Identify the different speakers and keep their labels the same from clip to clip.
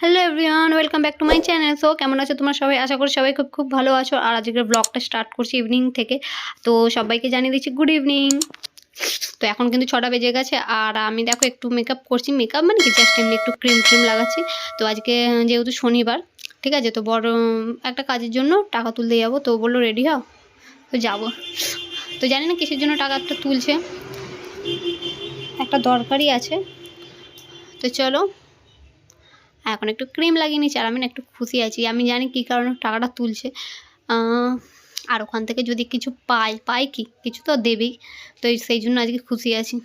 Speaker 1: Hello everyone welcome back to my channel so কেমন আছো তোমরা সবাই? আশা করি সবাই খুব খুব ভালো আছো। আর আজকের ব্লগটা স্টার্ট করছি ইভিনিং থেকে। তো সবাইকে জানিয়ে দিচ্ছি গুড ইভিনিং তো এখন কিন্তু ছটা বেজে গেছে। আর আমি দেখো একটু মেকআপ করছি। মেকআপ মানে কি? জাস্ট এমনি একটু ক্রিম ক্রিম লাগাচ্ছি। তো আজকে যেহেতু শনিবার, ঠিক আছে? তো বড়, একটা কাজের জন্য টাকা তুলতে যাব। তো বলল রেডি হও? তো যাব। তো জানি না কিসের জন্য টাকা টাকাটা তুলছে। একটা দরকারই আছে। তো চলো এখন একটু ক্রিম লাগিয়ে নিচ্ছি আর আমি না একটু খুশি আছি। আমি জানি কী কারণে টাকাটা তুলছে। আর ওখান থেকে যদি কিছু পাই পাই কি? কিছু তো দেবেই। তো সেই জন্য আজকে খুশি আছি।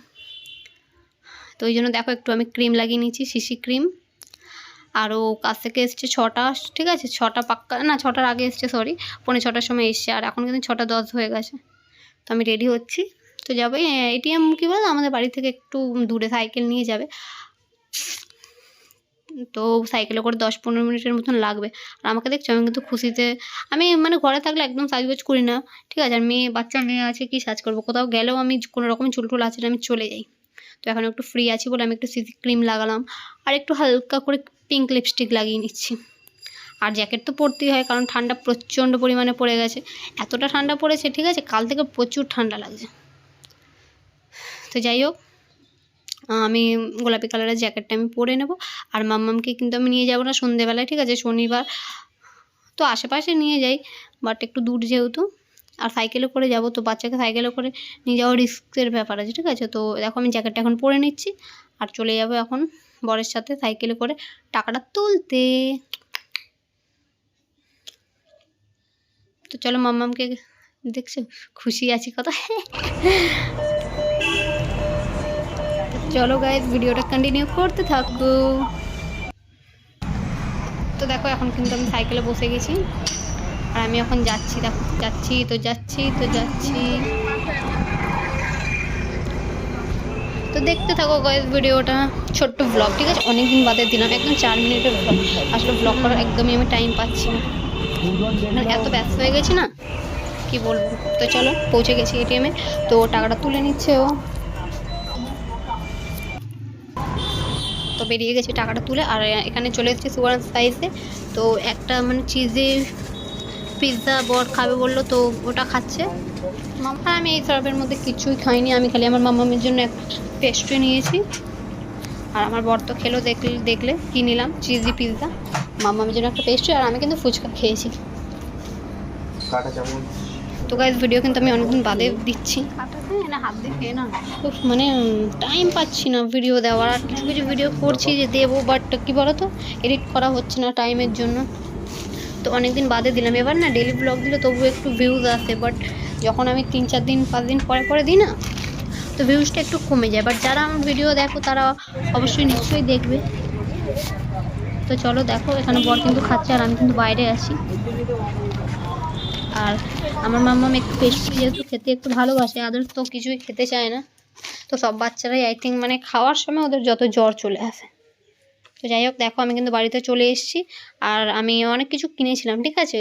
Speaker 1: তো ওই জন্য দেখো একটু আমি ক্রিম লাগিয়ে নিচ্ছি সিসি ক্রিম আর ও কাছ থেকে এসছে ছটা, ঠিক আছে? ছটা পাক্কা, না, ছটার আগে এসছে সরি পৌনে ছটার সময় এসছে আর এখন কিন্তু ছটা দশ হয়ে গেছে। তো আমি রেডি হচ্ছি। তো যাবে এটিএম কী বলো আমাদের বাড়ি থেকে একটু দূরে সাইকেল নিয়ে যাবে। তো সাইকেলে করে দশ পনেরো মিনিটের মতন লাগবে। আর আমাকে দেখছ, আমি কিন্তু খুশিতে, আমি মানে ঘরে থাকলে একদম সাজগোজ করি না। ঠিক আছে, আর মেয়ে, বাচ্চা মেয়ে আছে, কি সাজ করব? কোথাও গেলেও আমি কোনো রকম চুল টুল আছে আমি চলে যাই। তো এখন একটু ফ্রি আছি বলে আমি একটু সিসি ক্রিম লাগালাম। আর একটু হালকা করে পিঙ্ক লিপস্টিক লাগিয়ে নিচ্ছি। আর জ্যাকেট তো পরতেই হয়, কারণ ঠান্ডা প্রচণ্ড পরিমাণে পড়ে গেছে। এতটা ঠান্ডা পড়েছে, ঠিক আছে, কাল থেকে প্রচুর ঠান্ডা লাগছে। তো যাই হোক আমি গোলাপি কালারের জ্যাকেটটা আমি পরে নেব। আর মাম্মামকে কিন্তু আমি নিয়ে যাব না সন্ধেবেলায়, ঠিক আছে? শনিবার তো আশেপাশে নিয়ে যাই বাট একটু দূর যেহেতু। আর সাইকেলে করে যাব, তো বাচ্চাকে সাইকেলে করে নিয়ে যাওয়া রিস্কের ব্যাপার আছে, ঠিক আছে? তো দেখো আমি জ্যাকেটটা এখন পরে নিচ্ছি। আর চলে যাব এখন বরের সাথে সাইকেলে করে টাকাটা তুলতে। তো চলো মাম্মামকে দেখছ? খুশি আছি কত চলো গাইজ ভিডিওটা কন্টিনিউ করতে থাকো তো দেখো, এখন কিন্তু আমি সাইকেলে বসে গেছি। আর আমি এখন যাচ্ছি, দেখো, যাচ্ছি, তো যাচ্ছি তো যাচ্ছি। তো দেখতে থাকো গাইজ ভিডিওটা। ছোট্ট ব্লগ ঠিক আছে? অনেকদিন বাদে দিলাম, একদম চার মিনিটের ব্লগ আসলে ব্লগ করার একদমই আমি টাইম পাচ্ছি না। মানে এত ব্যস্ত হয়ে গেছি না, কি বলব? তো চলো, পৌঁছে গেছি এটিএমে তো টাকাটা তুলে নিচ্ছে ও। তো বেরিয়ে গেছে টাকাটা তুলে। আর এখানে চলে এসেছি সুগার সাইজে তো একটা মানে চিজে পিৎজা বর খাবে বলল, তো ওটা খাচ্ছে। মামা, আমি এই সবের মধ্যে কিছুই খাইনি। আমি খালি আমার মামামের জন্য এক পেস্ট্রি নিয়েছি। আর আমার বর তো খেলো দেখলে দেখলে কী নিলাম চিজি পিৎজা মামামের জন্য একটা পেস্ট্রি আর আমি কিন্তু ফুচকা খেয়েছি।
Speaker 2: কাটা
Speaker 1: তো গাইজ ভিডিও কিন্তু আমি অনেকদিন বাদে দিচ্ছি। মানে টাইম পাচ্ছি না ভিডিও দেওয়ার। আর কিছু কিছু ভিডিও করছি যে দেবো বাট কী বলো তো এডিট করা হচ্ছে না টাইমের জন্য। তো অনেকদিন বাদে দিলাম। এবার না ডেলি ব্লগ দিলে তবু একটু ভিউজ আসে বাট যখন আমি তিন চার দিন, পাঁচ দিন পরে পরে দিই না, তো ভিউজটা একটু কমে যায়। বাট যারা আমার ভিডিও দেখো, তারা অবশ্যই নিশ্চয়ই দেখবে। তো চলো দেখো, এখানে বর কিন্তু খাচ্ছে, আর আমি কিন্তু বাইরে আছি। আর আমার মাম্মাম একটু পেস্ট্রি যেহেতু খেতে একটু ভালোবাসে আদার্স তো কিছুই খেতে চায় না। তো সব বাচ্চারাই আই থিঙ্ক মানে খাওয়ার সময় ওদের যত জ্বর চলে আসে। তো যাই হোক, দেখো আমি কিন্তু বাড়িতে চলে এসেছি আর আমি অনেক কিছু কিনেছিলাম, ঠিক আছে?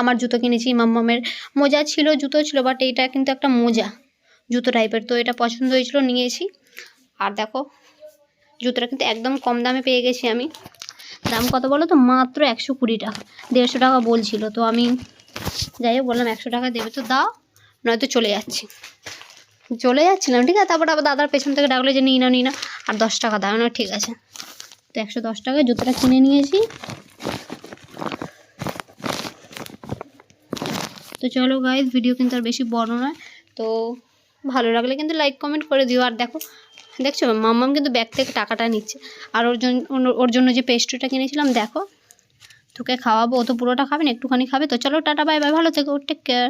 Speaker 1: আমার জুতো কিনেছি, মাম্মামের মোজা ছিল, জুতো ছিল বাট এইটা কিন্তু একটা মোজা। জুতো টাইপের তো এটা পছন্দ হয়েছিল, নিয়েছি। আর দেখো, জুতোটা কিন্তু একদম কম দামে পেয়ে গেছি আমি। দাম কত বলো তো? মাত্র একশো কুড়ি টাকা, দেড়শো টাকা বলছিল। তো আমি যাই হোক, বললাম একশো টাকা দেবে তো দাও, নয়তো চলে যাচ্ছি। চলে যাচ্ছিলাম, ঠিক আছে? তারপর আবার দাদার পেছন থেকে ডাকলো যে নিই না নিই না আর দশ টাকা দাও। না ঠিক আছে। তো একশো দশ টাকায় জুতোটা কিনে নিয়েছি। তো চলো গাইজ ভিডিও কিন্তু আর বেশি বড় নয়। তো ভালো লাগলে কিন্তু লাইক কমেন্ট করে দিও। আর দেখো, দেখছ? মাম্মাম কিন্তু ব্যাগ থেকে টাকাটা নিচ্ছে। আর ওর জন্য ওর জন্য যে পেস্ট্রিটা কিনেছিলাম, দেখো? তোকে খাওয়াবো, ও তো পুরোটা খাবে না, একটুখানি খাবে তো। চলো টাটা বাই বাই ভালো থেকো টেক কেয়ার